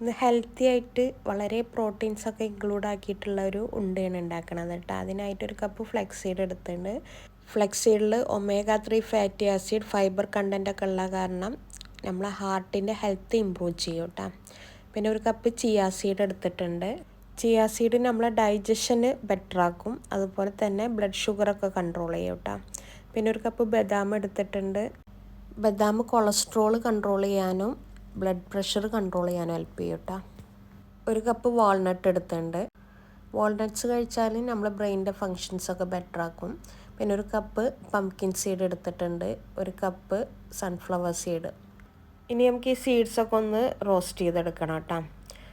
ഇന്ന് ഹെൽത്തി ആയിട്ട് വളരെ പ്രോട്ടീൻസ് ഒക്കെ ഇൻക്ലൂഡ് ആക്കിയിട്ടുള്ള ഒരു ഉണ്ടയാണ് ഉണ്ടാക്കണത് കേട്ടോ. അതിനായിട്ട് ഒരു കപ്പ് ഫ്ലെക്സ് സീഡ് എടുത്തിട്ടുണ്ട്. Flax സീഡിൽ omega three fatty acid fibre content ഒക്കെ ഉള്ള കാരണം നമ്മളെ ഹാർട്ടിന്റെ ഹെൽത്ത് ഇമ്പ്രൂവ് ചെയ്യും കേട്ടോ. പിന്നെ ഒരു കപ്പ് ചിയാ സീഡ് എടുത്തിട്ടുണ്ട്. ചിയാ സീഡ് നമ്മളെ ഡൈജഷന് ബെറ്റർ ആക്കും. അതുപോലെ തന്നെ ബ്ലഡ് ഷുഗറൊക്കെ കൺട്രോൾ ചെയ്യും കേട്ടോ. പിന്നെ ഒരു കപ്പ് ബദാം എടുത്തിട്ടുണ്ട്. ബദാം കൊളസ്ട്രോൾ കൺട്രോൾ ചെയ്യാനും ബ്ലഡ് പ്രഷർ കൺട്രോൾ ചെയ്യാൻ ഹെൽപ്പ് ചെയ്യും കേട്ടോ ഒരു കപ്പ് വാൾനട്ട് എടുത്തിട്ടുണ്ട്. വാൾനട്ട്സ് കഴിച്ചാൽ നമ്മുടെ ബ്രെയിനിന്റെ ഫങ്ഷൻസൊക്കെ ബെറ്റർ ആക്കും. പിന്നെ ഒരു കപ്പ് പംകിൻ സീഡ് എടുത്തിട്ടുണ്ട്. ഒരു കപ്പ് സൺഫ്ലവർ സീഡ് ഇനി നമുക്ക് ഈ സീഡ്സൊക്കെ ഒന്ന് റോസ്റ്റ് ചെയ്തെടുക്കണം കേട്ടോ.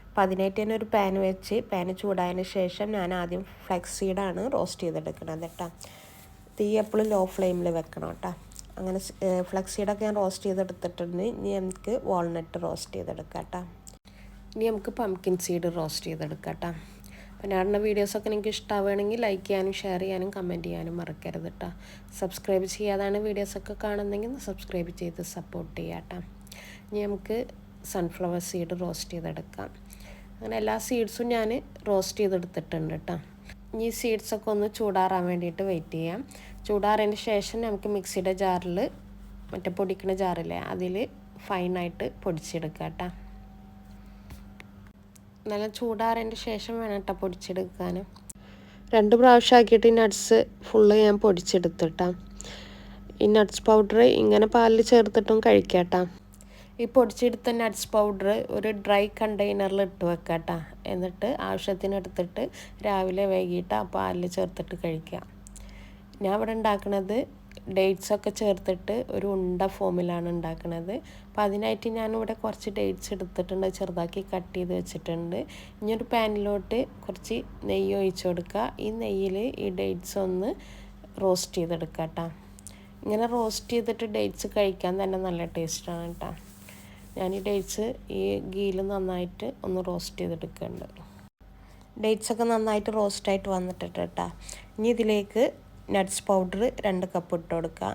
അപ്പം അതിനായിട്ട് തന്നെ ഒരു പാൻ വെച്ച് പാൻ ചൂടായതിന് ശേഷം ഞാൻ ആദ്യം ഫ്ലെക്സ് സീഡാണ് റോസ്റ്റ് ചെയ്തെടുക്കണത് കേട്ടോ. തീ എപ്പോഴും ലോ ഫ്ലെയിമിൽ വെക്കണം കേട്ടോ. അങ്ങനെ ഫ്ലെക്സ് സീഡൊക്കെ ഞാൻ റോസ്റ്റ് ചെയ്തെടുത്തിട്ടുണ്ട്. ഇനി നമുക്ക് വാൾനട്ട് റോസ്റ്റ് ചെയ്തെടുക്കാം കേട്ടോ. ഇനി നമുക്ക് പംകിൻ സീഡ് റോസ്റ്റ് ചെയ്തെടുക്കാം കേട്ടോ. അപ്പോൾ ഞാനുള്ള വീഡിയോസൊക്കെ നിങ്ങൾക്ക് ഇഷ്ടമാവുകയാണെങ്കിൽ ലൈക്ക് ചെയ്യാനും ഷെയർ ചെയ്യാനും കമന്റ് ചെയ്യാനും മറക്കരുത് കേട്ടോ. സബ്സ്ക്രൈബ് ചെയ്യാതാണ് വീഡിയോസൊക്കെ കാണുന്നെങ്കിൽ സബ്സ്ക്രൈബ് ചെയ്ത് സപ്പോർട്ട് ചെയ്യാം കേട്ടോ. ഇനി നമുക്ക് സൺഫ്ലവർ സീഡ് റോസ്റ്റ് ചെയ്തെടുക്കാം. അങ്ങനെ എല്ലാ സീഡ്സും ഞാൻ റോസ്റ്റ് ചെയ്തെടുത്തിട്ടുണ്ട് കേട്ടോ. ഇനി സീഡ്സൊക്കെ ഒന്ന് ചൂടാറാൻ വേണ്ടിയിട്ട് വെയിറ്റ് ചെയ്യാം. ചൂടാറിയതിന് ശേഷം നമുക്ക് മിക്സിയുടെ ജാറിൽ മറ്റേ പൊടിക്കുന്ന ജാറില്ലേ അതിൽ ഫൈനായിട്ട് പൊടിച്ചെടുക്കുക കേട്ടോ. നല്ല ചൂടാറിയതിന് ശേഷം വേണം കേട്ടോ പൊടിച്ചെടുക്കാൻ രണ്ട് പ്രാവശ്യം ആക്കിയിട്ട് ഈ നട്ട്സ് ഫുള്ള് ഞാൻ പൊടിച്ചെടുത്തിട്ടാ ഈ നട്ട്സ് പൗഡർ ഇങ്ങനെ പാലിൽ ചേർത്തിട്ടും കഴിക്കാട്ടാ ഈ പൊടിച്ചെടുത്ത നട്ട്സ് പൗഡർ ഒരു ഡ്രൈ കണ്ടെയ്നറിൽ ഇട്ട് വെക്കാട്ടാ. എന്നിട്ട് ആവശ്യത്തിന് എടുത്തിട്ട് രാവിലെ വൈകിട്ട് ആ പാലിൽ ചേർത്തിട്ട് കഴിക്കാം. ഞാൻ ഇവിടെ ഉണ്ടാക്കുന്നത് ഡേറ്റ്സ് ഒക്കെ ചേർത്തിട്ട് ഒരു ഉണ്ട ഫോമിലാണ് ഉണ്ടാക്കുന്നത് അപ്പം അതിനായിട്ട് ഞാനിവിടെ കുറച്ച് ഡേറ്റ്സ് എടുത്തിട്ടുണ്ട് ചെറുതാക്കി കട്ട് ചെയ്ത് വെച്ചിട്ടുണ്ട്. ഇനി ഒരു പാനിലോട്ട് കുറച്ച് നെയ്യ് ഒഴിച്ച് കൊടുക്കുക. ഈ നെയ്യിൽ ഈ ഡേറ്റ്സ് ഒന്ന് റോസ്റ്റ് ചെയ്തെടുക്കാം കേട്ടോ ഇങ്ങനെ റോസ്റ്റ് ചെയ്തിട്ട് ഡേറ്റ്സ് കഴിക്കാൻ തന്നെ നല്ല ടേസ്റ്റാണ് കേട്ടോ. ഞാൻ ഈ ഡേറ്റ്സ് ഈ ഗീയിൽ നന്നായിട്ട് ഒന്ന് റോസ്റ്റ് ചെയ്തെടുക്കുന്നുണ്ട് ഡേറ്റ്സ് ഒക്കെ നന്നായിട്ട് റോസ്റ്റായിട്ട് വന്നിട്ടുണ്ട് കേട്ടോ ഇനി ഇതിലേക്ക് നട്ട്സ് പൗഡർ രണ്ട് കപ്പ് ഇട്ട് കൊടുക്കുക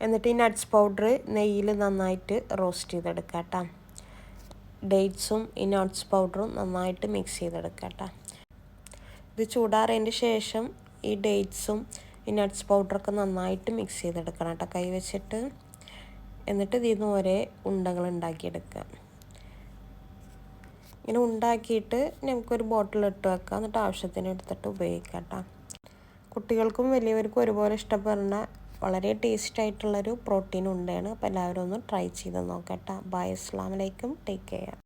എന്നിട്ട് ഈ നട്ട്സ് പൗഡർ നെയ്യിൽ നന്നായിട്ട് റോസ്റ്റ് ചെയ്തെടുക്കുക കേട്ടോ ഡേറ്റ്സും ഈ നട്ട്സ് പൗഡറും നന്നായിട്ട് മിക്സ് ചെയ്തെടുക്കുക കേട്ടോ ഇത് ചൂടാറതിന്റെ ശേഷം ഈ ഡേറ്റ്സും ഈ നട്ട്സ് പൗഡറൊക്കെ നന്നായിട്ട് മിക്സ് ചെയ്തെടുക്കണം കേട്ടോ കൈ വെച്ചിട്ട് എന്നിട്ട് ഇതിൽ നിന്ന് ഒരേ ഉണ്ടകൾ ഉണ്ടാക്കിയെടുക്കുക. ഇങ്ങനെ ഉണ്ടാക്കിയിട്ട് നമുക്കൊരു ബോട്ടിൽ ഇട്ട് വെക്കാം. എന്നിട്ട് ആവശ്യത്തിന് എടുത്തിട്ട് ഉപയോഗിക്കാം കേട്ടോ. കുട്ടികൾക്കും വലിയവർക്കും ഒരുപോലെ ഇഷ്ടപ്പെടുന്ന വളരെ ടേസ്റ്റ് ആയിട്ടുള്ളൊരു പ്രോട്ടീൻ ഉണ്ടാണ്. അപ്പോൾ എല്ലാവരും ഒന്ന് ട്രൈ ചെയ്ത് നോക്കട്ടെ ബൈ അസ്സാം ടേക്ക് കെയർ